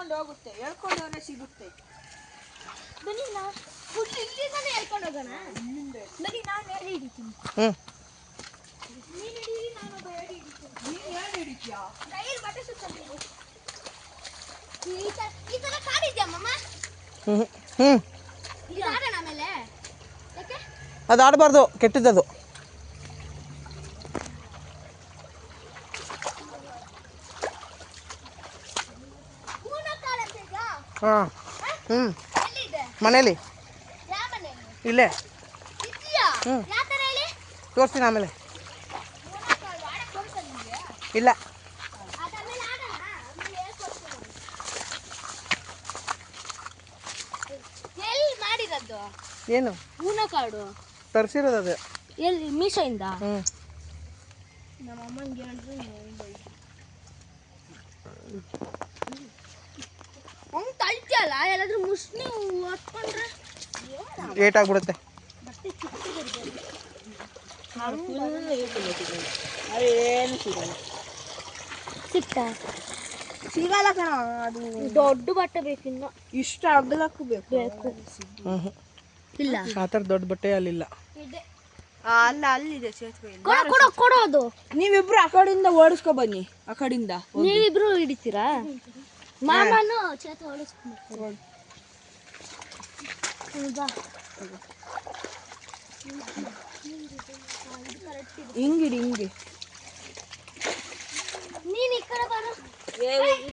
ಹೇಳ್ಕೊಂಡು ಹೋಗುತ್ತೆ ಹೇಳ್ಕೊಂಡು ಹೋದ್ರೆ ಸಿಗುತ್ತೆ. ಬನ್ನಿ ನಾ ಫುಡ್ ಇಲ್ಲಿಂದಾನೆ ಎಳ್ಕೊಂಡು ಹೋಗೋಣ? ಇಲ್ಲಿಂದ ಬನ್ನಿ ನಾನು ಹೇಳಿ ಹಿಡಿತೀನಿ. ನೀನು ಹಿಡೀರಿ ನಾನು ಒಬ್ಬ ಹೇಳಿ ಹಿಡಿತೀನಿ. ನೀನ್ ಯಾರು ಹಿಡಿತ್ಯಾ? ಕೈಯಲ್ಲಿ ಬಟ್ಟೆ ಸುತ್ತಬೇಕು ಈ ತರ ಈ ತರ ಕಾಡಿದ್ಯಾ ಮಮ್ಮ ಹ್ಞೂ ಹ್ಞೂ ಇದು ಆಡೋಣ ಆಮೇಲೆ? ಯಾಕೆ? ಅದು ಆಡಬಾರ್ದು ಕೆಟ್ಟದ್ದದು. ಹಾಂ. ಹ್ಞೂ ಮನೇಲಿ ಇಲ್ಲೇ. ಹ್ಞೂ ತೋರಿಸ್ತೀನಿ ಆಮೇಲೆ. ಇಲ್ಲ. ಏನು? ಕಾಡು. ತರಿಸಿರೋದು ಅದು. ಎಲ್ಲಿ? ಮೀಶೋಯಿಂದ? ಹ್ಞೂ ನಮ್ಮ ಅಮ್ಮನಿಗೆ ಹೇಳಿದ್ರು. ತಳ್ತಿಯಲ್ಲ ಎಲ್ಲಾದ್ರೂ ಮುಸ್ಲಿ ಹೊತ್ಕೊಂಡ್ರೆ ಏಟಾಗ್ಬಿಡುತ್ತೆ ಬಟ್ಟೆ ಕಿತ್ತಿದೆ ಅದೇನು ಸಿಗಲ್ಲ. ಸಿಕ್ತಾ. ಸಿಗಲ್ಲ ಕಣ ಅದು ದೊಡ್ಡ ಬಟ್ಟೆ ಬೇಕಿನ್ನ ಇಷ್ಟ ಅಗಲಕ್ಕೂ ಬೇಕು. ಬೇಕು. ಇಲ್ಲ. ಆ ಥರ ದೊಡ್ಡ ಬಟ್ಟೆ ಅಲ್ಲಿಲ್ಲ. ಅಲ್ಲ ಅಲ್ಲಿದೆ ಸೇತುವೆ ಕೊಡ ಕೊಡ ಕೊಡೋದು ನೀವಿಬ್ರು ಆ ಕಡೆಯಿಂದ ಓಡಿಸ್ಕೊ ಬನ್ನಿ ಆ ಕಡೆಯಿಂದ. ನೀವಿಬ್ರು ಹಿಡಿತೀರಾ? ಚೇತ ಹೊಡಿಸ್ಕೊಂಡು ಬಾ. ಹಿಂಗಿಡಿ ಹಿಂಗೆ ನೀನ್ ಈ ಕಡೆ ಬರೋ